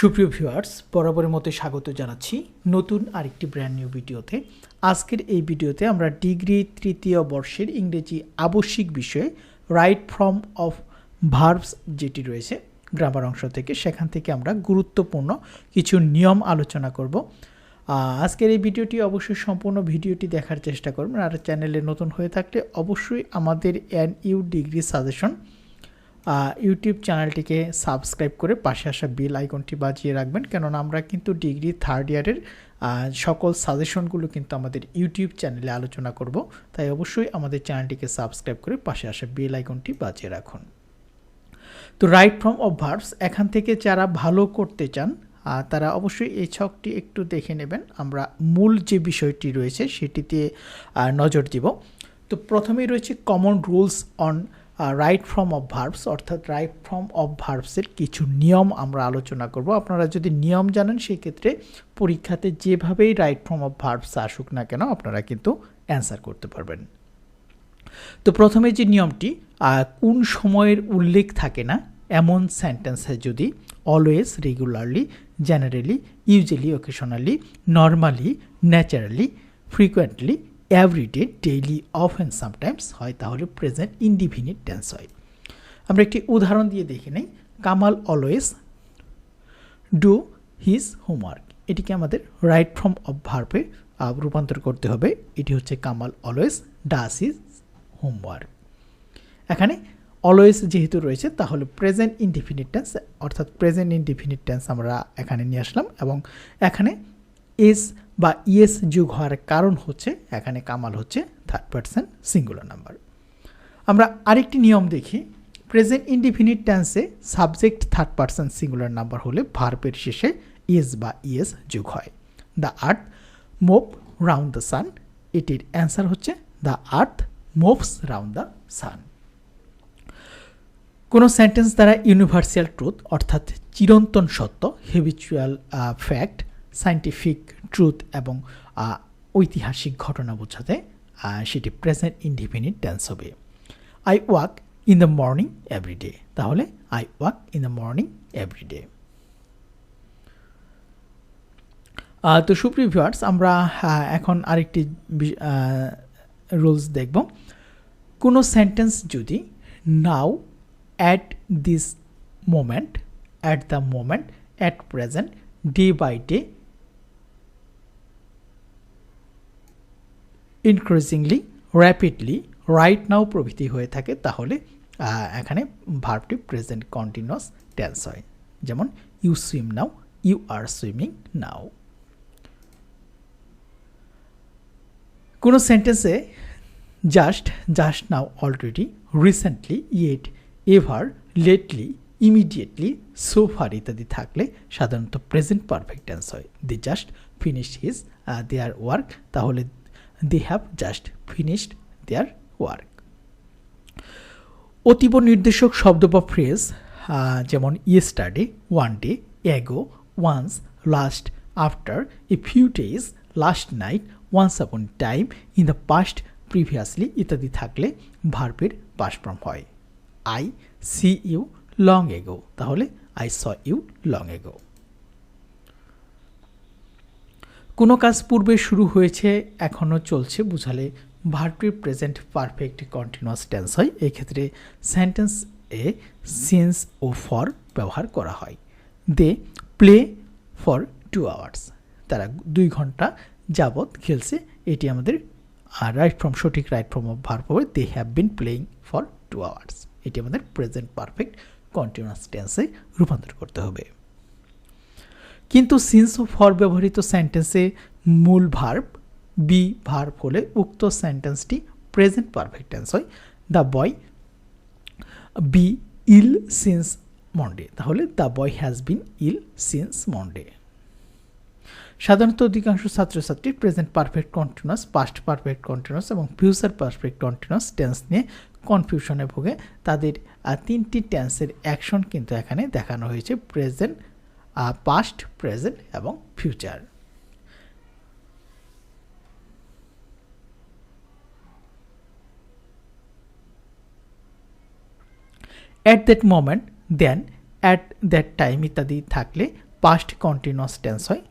সুপ্রিয় ভিউয়ার্স, বরাবরের মতো স্বাগত জানাচ্ছি নতুন আরেকটি ব্র্যান্ড নিউ ভিডিওতে। আজকের এই ভিডিওতে আমরা ডিগ্রি তৃতীয় বর্ষের ইংরেজি আবশ্যিক বিষয়ে রাইট ফ্রম অফ ভার্বস যেটি রয়েছে গ্রামার অংশ থেকে, সেখান থেকে আমরা গুরুত্বপূর্ণ কিছু নিয়ম আলোচনা করব। আজকের এই ভিডিওটি অবশ্যই সম্পূর্ণ ভিডিওটি দেখার চেষ্টা করবেন, আর চ্যানেলে নতুন হয়ে থাকলে অবশ্যই আমাদের N U degree suggestion YouTube চ্যানেলটিকে সাবস্ক্রাইব করে পাশে আসা বেল আইকনটি বাজিয়ে রাখবেন। কেননা আমরা কিন্তু ডিগ্রি থার্ড ইয়ারের সকল সাজেশনগুলো কিন্তু আমাদের ইউটিউব চ্যানেলে আলোচনা করব। তাই অবশ্যই আমাদের চ্যানেলটিকে সাবস্ক্রাইব করে পাশে আসা বেল আইকনটি বাজিয়ে রাখুন। তো রাইট ফ্রম অফ ভার্বস এখান থেকে যারা ভালো করতে চান তারা অবশ্যই এই ছকটি একটু দেখে নেবেন। আমরা মূল যে বিষয়টি রয়েছে সেটিতে নজর দিব। তো প্রথমেই রয়েছে common rules on right form of verbs অর্থাৎ রাইট ফ্রম অফ ভার্বসের কিছু নিয়ম আমরা আলোচনা করব। আপনারা যদি নিয়ম জানেন, সেক্ষেত্রে পরীক্ষাতে যেভাবেই রাইট ফ্রম অফ ভার্বস আসুক না কেন, আপনারা কিন্তু অ্যান্সার করতে পারবেন। তো প্রথমে যে নিয়মটি কোন সময়ের উল্লেখ থাকে না, এমন সেন্টেন্সে যদি always regularly generally usually occasionally normally naturally frequently everyday daily off and sometimes হয় তাহলে প্রেজেন্ট ইনডিফিনিট টেন্স হয়। আমরা একটি উদাহরণ দিয়ে দেখে নেই। Kamal always do his homework এটিকে আমাদের রাইট ফ্রম অফ ভার্বে রূপান্তর করতে হবে। এটি হচ্ছে Kamal always does his homework এখানে অলওয়েজ যেহেতু রয়েছে, তাহলে প্রেজেন্ট ইনডিফিনিট টেন্স অর্থাৎ প্রেজেন্ট ইনডিফিনিট টেন্স আমরা এখানে নিয়ে আসলাম এবং এখানে এস বা ইএস যোগ হওয়ার কারণ হচ্ছে, এখানে কামাল হচ্ছে থার্ড পার্সন সিঙ্গুলার নাম্বার আমরা আরেকটি নিয়ম দেখি প্রেজেন্ট ইনডিফিনিট টেন্সে subject third person singular number হলে ভার্বের শেষে ইএস বা ইএস যোগ হয়। The earth move round the sun এটির অ্যান্সার হচ্ছে the earth moves round the sun কোনো সেন্টেন্স দ্বারা ইউনিভার্সিয়াল ট্রুথ অর্থাৎ চিরন্তন সত্য হেবিচুয়াল ফ্যাক্ট সায়েন্টিফিক ট্রুথ এবং ঐতিহাসিক ঘটনা বোঝাতে সেটি প্রেজেন্ট ইনডিফিনিট টেন্স হবে। I walk in the morning everyday তাহলে I walk in the morning everyday তো সুপ্রিয় ভিউয়ার্স আমরা এখন আরেকটি রুলস দেখব। কোনো সেন্টেন্স যদি now at this moment at the moment at present day by day increasingly rapidly right now প্রভৃতি হয়ে থাকে, তাহলে এখানে ভার্বটি প্রেজেন্ট কন্টিনিউয়াস টেন্স হয়। যেমন you swim now you are swimming now কোনো সেন্টেন্সে just just now already recently yet ever lately immediately so far ইত্যাদি থাকলে সাধারণত প্রেজেন্ট পারফেক্ট টেন্স হয়। They just finish his their work তাহলে they have just finished their work অতীব নির্দেশক শব্দ বা ফ্রেজ যেমন yesterday one day ago once last after a few days last night once upon time in the past previously ইত্যাদি থাকলে ভার্বের পাশফর্ম হয়। I C you long ago তাহলে I saw you long ago কোনো কাজ পূর্বে শুরু হয়েছে, এখনও চলছে বুঝালে ভার্বটির প্রেজেন্ট পারফেক্ট কন্টিনিউয়াস টেন্স হয়। এক্ষেত্রে সেন্টেন্স এ সিন্স ও ফর ব্যবহার করা হয়। They play for two hours. তারা দুই ঘণ্টা যাবৎ খেলছে। এটি আমাদের রাইট ফ্রম সঠিক রাইট ফ্রম অফ ভার্ব হবে। They have been playing for two hours এটি আমাদের প্রেজেন্ট পারফেক্ট কন্টিনিউয়াস টেন্সে রূপান্তর করতে হবে। কিন্তু সিন্স ফর ব্যবহৃত সেন্টেন্সে মূল ভার্ব বি ভার্ব হলে উক্ত সেন্টেন্সটি প্রেজেন্ট পারফেক্ট টেন্স হয়। The boy be ill since Monday তাহলে the boy has been ill since Monday সাধারণত অধিকাংশ ছাত্রছাত্রী present perfect continuous past perfect continuous এবং ফিউচার পারফেক্ট কন্টিনিউয়াস টেন্স নিয়ে কনফিউশনে ভোগে। তাদের তিনটি টেন্সের অ্যাকশন কিন্তু এখানে দেখানো হয়েছে প্রেজেন্ট পাস্ট প্রেজেন্ট এবং future at that moment then at that time ইত্যাদি থাকলে পাস্ট কন্টিনিউয়াস টেন্স হয়।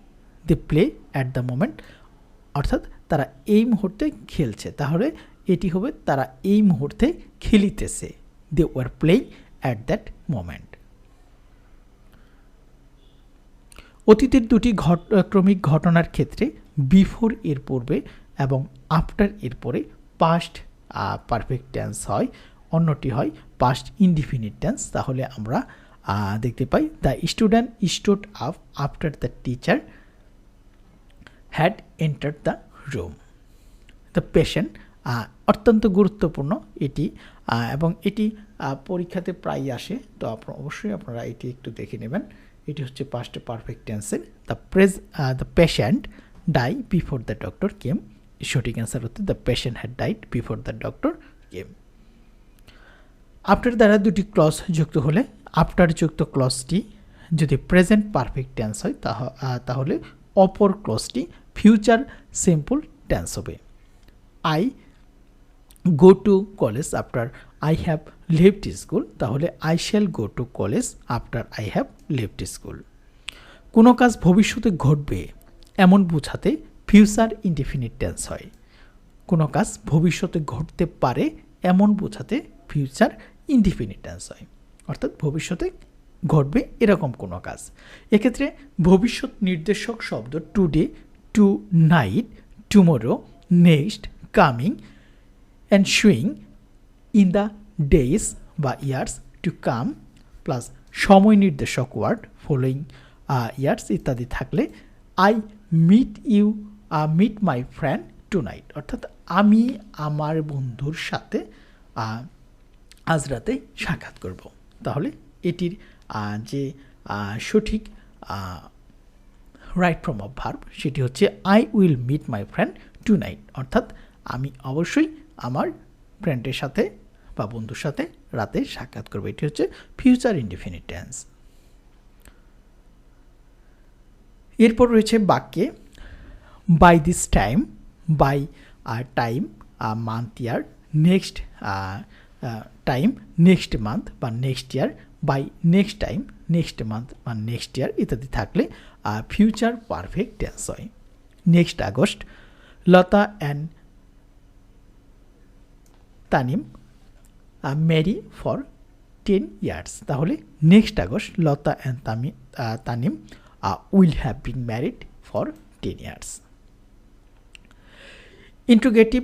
They play at the moment অর্থাৎ তারা এই মুহূর্তে খেলছে। তাহলে এটি হবে তারা এই মুহূর্তে খেলিতেছে। They were playing at that moment অতীতের দুটি ঘট ক্রমিক ঘটনার ক্ষেত্রে বিফোর এর পূর্বে এবং আফটার এর পরে পাস্ট পারফেক্ট টেন্স হয়, অন্যটি হয় পাস্ট ইনডিফিনিট টেন্স তাহলে আমরা দেখতে পাই the student stood up after the teacher had enter the room the patient অত্যন্ত গুরুত্বপূর্ণ এটি এবং এটি পরীক্ষাতে প্রায়ই আসে। তো অবশ্যই আপনারা এটি একটু দেখে নেবেন। এটি হচ্ছে পাস্ট পারফেক্ট টেন্সের the praise the patient die before the doctor came সঠিক অ্যান্সার হচ্ছে the patient had died before the doctor came after দ্বারা দুটি ক্লজ যুক্ত হলে আফটার যুক্ত ক্লজটি যদি প্রেজেন্ট পারফেক্ট টেন্স হয় তাহলে অপর ক্লজটি ফিউচার সিম্পল টেন্স হবে। I go to college after I have left school তাহলে I shall go to college after I have left school কোনো কাজ ভবিষ্যতে ঘটবে এমন বোঝাতে ফিউচার ইনডিফিনিট টেন্স হয়। কোনো কাজ ভবিষ্যতে ঘটতে পারে এমন বোঝাতে ফিউচার ইনডিফিনিট টেন্স হয়। অর্থাৎ ভবিষ্যতে ঘটবে এরকম কোনো কাজ। এক্ষেত্রে ভবিষ্যৎ নির্দেশক শব্দ today tonight tomorrow next coming and ensuing in the days বা ইয়ার্স টু কাম প্লাস সময় নির্দেশক ওয়ার্ড ফলোয়িং ইয়ার্স ইত্যাদি থাকলে I meet you meet my friend tonight অর্থাৎ আমি আমার বন্ধুর সাথে আহ, আজ রাতে সাক্ষাৎ করব। তাহলে এটির আহ, যে আহ, সঠিক রাইট ফ্রম অফ ভার্ব সেটি হচ্ছে I will meet my friend tonight অর্থাৎ আমি অবশ্যই আমার ফ্রেন্ডের সাথে বা বন্ধুর সাথে রাতে সাক্ষাৎ করবে। এটি হচ্ছে ফিউচার ইনডিফিনিট টেন্স এরপর রয়েছে বাক্যে by this time by R time month year next time next month বা next year by next time next month বা নেক্সট ইয়ার ইত্যাদি থাকলে ফিউচার পারফেক্ট টেন্স হয়। Next August Lata and Tanim marry for ten years তাহলে next August Lata and Tami Tanim will have been married for ten years interrogative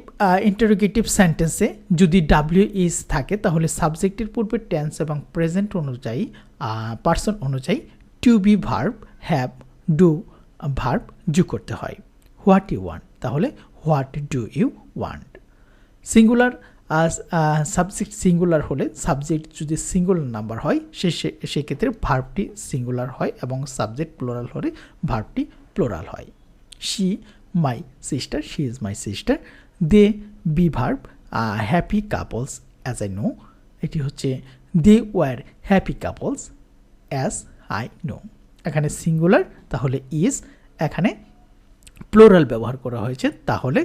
interrogative sentence যদি W is থাকে, তাহলে সাবজেক্টের পূর্বে tense এবং present অনুযায়ী person অনুযায়ী to be verb have do verb যোগ করতে হয়। হোয়াট ইউ ওয়ান্ট তাহলে what do you want singular subject singular হলে সাবজেক্ট যদি সিঙ্গুলার নাম্বার হয়, সে সেক্ষেত্রে ভার্বটি সিঙ্গুলার হয় এবং সাবজেক্ট প্লোরাল হলে ভার্বটি প্লোরাল হয়। She my sister she is my sister they be verb happy couples as I know এটি হচ্ছে they were happy couples as I know এখানে সিঙ্গুলার তাহলে ইজ এখানে প্লোরাল ব্যবহার করা হয়েছে, তাহলে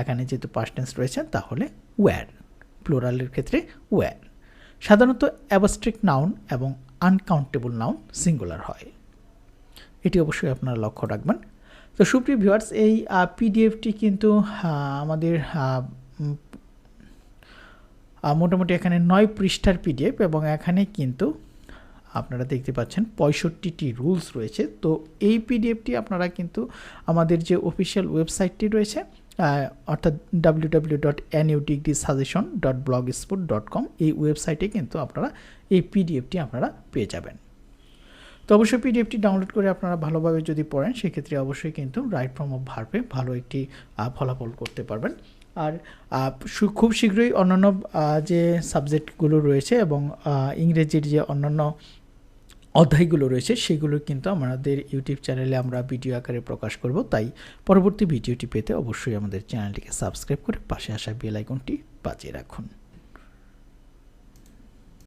এখানে যেহেতু পাস্ট টেন্স রয়েছে, তাহলে ওয়্যার প্লোরালের ক্ষেত্রে ওয়্যার সাধারণত অ্যাবস্ট্রিক্ট নাউন এবং আনকাউন্টেবল নাউন সিঙ্গুলার হয়। এটি অবশ্যই আপনারা লক্ষ্য রাখবেন। তো সুপ্রিয় ভিউয়ার্স এই পিডিএফটি কিন্তু আমাদের মোটামুটি এখানে নয় পৃষ্ঠার পিডিএফ এবং এখানে কিন্তু আপনারা দেখতে পাচ্ছেন পঁয়ষট্টিটি রুলস রয়েছে। তো এই পিডিএফটি আপনারা কিন্তু আমাদের যে অফিসিয়াল ওয়েবসাইটটি রয়েছে অর্থাৎ W W dot N U degree suggestion dot blog sport dot com এই ওয়েবসাইটে কিন্তু আপনারা এই পিডিএফটি আপনারা পেয়ে যাবেন। তো অবশ্যই পিডিএফটি ডাউনলোড করে আপনারা ভালোভাবে যদি পড়েন, সেক্ষেত্রে অবশ্যই কিন্তু রাইট ফর্ম অফ ভার্ভে ভালো একটি ফলাফল করতে পারবেন। আর খুব শীঘ্রই অন্যান্য যে সাবজেক্টগুলো রয়েছে এবং ইংরেজির যে অন্যান্য অধ্যায়গুলো রয়েছে, সেগুলো কিন্তু আমাদের ইউটিউব চ্যানেলে আমরা ভিডিও আকারে প্রকাশ করব। তাই পরবর্তী ভিডিওটি পেতে অবশ্যই আমাদের চ্যানেলটিকে সাবস্ক্রাইব করে পাশে আসা বেল আইকনটি বাজিয়ে রাখুন।